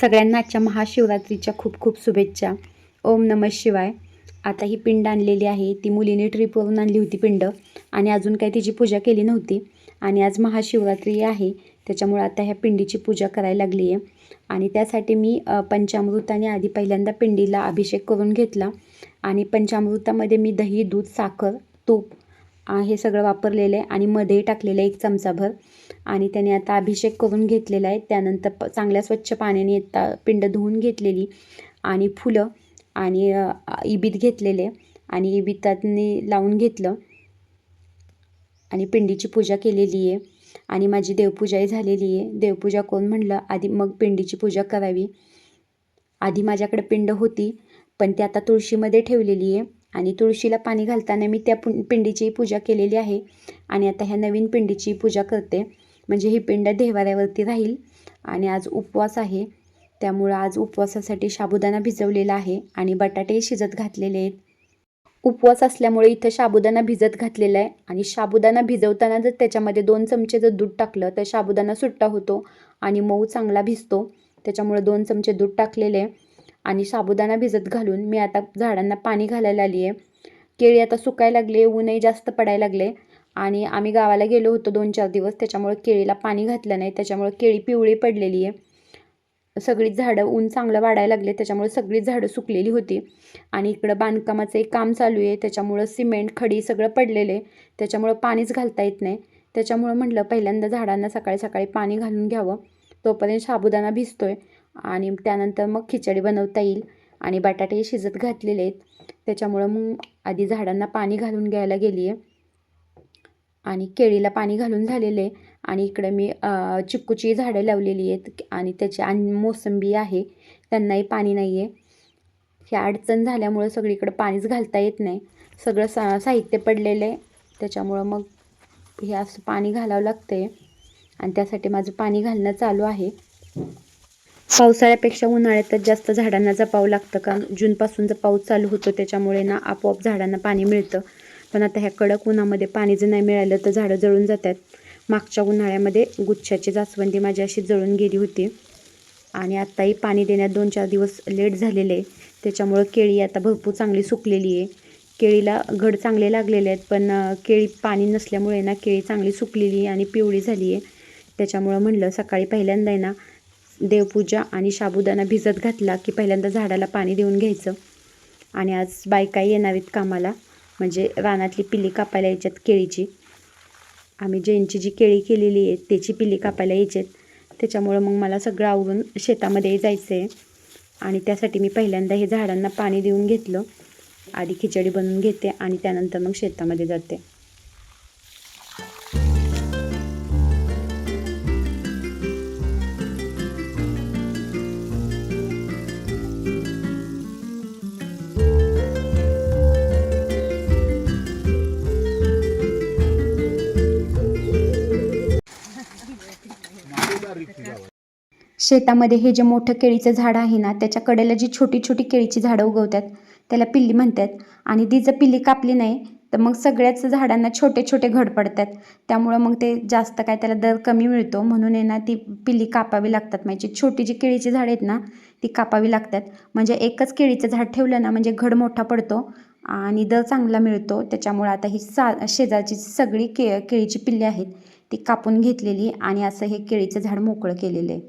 सगळ्यांना आजच्या महाशिवरात्रीच्या खूप खूप शुभेच्छा. ओम नमः शिवाय. आता ही पिंड आणलेली आहे. ती मुलीने ट्रिपवरून आणली होती पिंड. आणि अजून काही तिची पूजा केली नव्हती. आणि आज महाशिवरात्री आहे. त्याच्यामुळे आता ह्या पिंडीची पूजा करायला लागली आहे आणि त्यासाठी मी पंचामृताने आधी पहिल्यांदा पिंडीला अभिषेक करून घेतला. आणि पंचामृतामध्ये मी दही दूध साखर तूप हे सगळं वापरलेलं आहे आणि मध्ये टाकलेलं आहे एक चमचाभर. आणि त्याने आता अभिषेक करून घेतलेला आहे. त्यानंतर प चांगल्या स्वच्छ पाण्याने आता पिंड धुवून घेतलेली आणि फुलं आणि इबीत घेतलेले आणि इबितातनी लावून घेतलं. आणि पिंडीची पूजा केलेली आहे. आणि माझी देवपूजाही झालेली आहे. देवपूजा करून म्हणलं? आधी मग पिंडीची पूजा करावी. आधी माझ्याकडे पिंड होती पण ती आता तुळशीमध्ये ठेवलेली आहे. आणि तुळशीला पाणी घालताना मी त्या पु पिंडीची पूजा केलेली आहे. आणि आता ह्या नवीन पिंडीची पूजा करते. म्हणजे ही पिंड देवाऱ्यावरती राहील. आणि आज उपवास आहे. त्यामुळं आज उपवासासाठी साबुदाणा भिजवलेला आहे. आणि बटाटेही शिजत घातलेले आहेत. उपवास असल्यामुळे इथं साबुदाणा भिजत घातलेला आहे. आणि साबुदाणा भिजवताना जर त्याच्यामध्ये दोन चमचे जर दूध टाकलं तर साबुदाणा सुट्टा होतो. आणि मऊ चांगला भिजतो. त्याच्यामुळे दोन चमचे दूध टाकलेले आहे. आणि साबुदाणा भिजत घालून मी आता झाडांना पाणी घालायला आली आहे. केळी आता सुकायला लागले ऊनही जास्त पडायला लागले आणि आम्ही गावाला गेलो होतो दोन चार दिवस त्याच्यामुळे केळीला पाणी घातलं नाही त्याच्यामुळे केळी पिवळी पडलेली आहे. सगळीच झाडं ऊन चांगलं वाढायला लागले त्याच्यामुळे सगळीच झाडं सुकलेली होती आणि इकडं बांधकामाचं एक काम चालू आहे त्याच्यामुळं सिमेंट खडी सगळं पडलेलं आहे त्याच्यामुळं पाणीच घालता येत नाही. त्याच्यामुळं म्हटलं पहिल्यांदा झाडांना सकाळी सकाळी पाणी घालून घ्यावं. तोपर्यंत साबुदाणा भिजतोय. आणि त्यानंतर मग खिचडी बनवता येईल. आणि बटाटे शिजत घातलेले आहेत. त्याच्यामुळं मग आधी झाडांना पाणी घालून घ्यायला गेली आहे आणि केळीला पाणी घालून झालेले आहे. आणि इकडे मी चिक्कूची झाडं लावलेली आहेत. आणि त्याची आणि मोसंबी आहे. त्यांनाही पाणी नाही आहे ही अडचण झाल्यामुळं सगळीकडे पाणीच घालता येत नाही. सगळं सा साहित्य पडलेलं आहे. त्याच्यामुळं मग हे असं पाणी घालावं लागतं आहे आणि त्यासाठी माझं पाणी घालणं चालू आहे. पावसाळ्यापेक्षा उन्हाळ्यातच जास्त झाडांना जपावं लागतं कारण जूनपासून जर पाऊस चालू होतो त्याच्यामुळे ना आपोआप झाडांना पाणी मिळतं. पण आता ह्या कडक उन्हामध्ये पाणी जर नाही मिळालं तर झाडं जळून जातात. मागच्या उन्हाळ्यामध्ये गुच्छाची जास्वंदी माझी अशी जळून गेली होती. आणि आत्ताही पाणी देण्यात दोन चार दिवस लेट झालेले आहे. त्याच्यामुळं केळी आता भरपूर चांगली सुकलेली आहे. केळीला घड चांगले लागलेले आहेत पण केळी पाणी नसल्यामुळे ना केळी चांगली सुकलेली आहे आणि पिवळी झाली आहे. त्याच्यामुळं म्हणलं सकाळी पहिल्यांदा आहे ना देवपूजा आणि साबुदाणा भिजत घातला की पहिल्यांदा झाडाला पाणी देऊन घ्यायचं. आणि आज बायकाही येणारीत कामाला म्हणजे रानातली पिल्ली कापायला यायच्यात केळीची. आम्ही जैनची जी केळी केलेली आहे त्याची पिल्ली कापायला यायची आहेत त्याच्यामुळं मग मला सगळं आवरून शेतामध्ये जायचं आहे आणि त्यासाठी मी पहिल्यांदा हे झाडांना पाणी देऊन घेतलं. आधी खिचडी बनवून घेते आणि त्यानंतर मग शेतामध्ये जाते. शेतामध्ये हे जे मोठं केळीचं झाड आहे ना त्याच्या कडेला जी छोटी छोटी केळीची झाडं उगवतात त्याला पिल्ली म्हणतात. आणि ती जर पिल्ली कापली नाही तर मग सगळ्याच झाडांना छोटे छोटे घड पडतात. त्यामुळं मग ते जास्त काय त्याला दर कमी मिळतो. म्हणून आहे ना ती पिल्ली कापावी लागतात. म्हणजे छोटी जी केळीची झाडं आहेत ना ती कापावी लागतात. म्हणजे एकच केळीचं झाड ठेवलं ना म्हणजे घड मोठा पडतो आणि दर चांगला मिळतो. त्याच्यामुळं आता ही सा शेजारची सगळी के केळीची पिल्ली आहेत. ती कापून घेतलेली आणि असं हे केळीचं झाड मोकळं केलेलं आहे.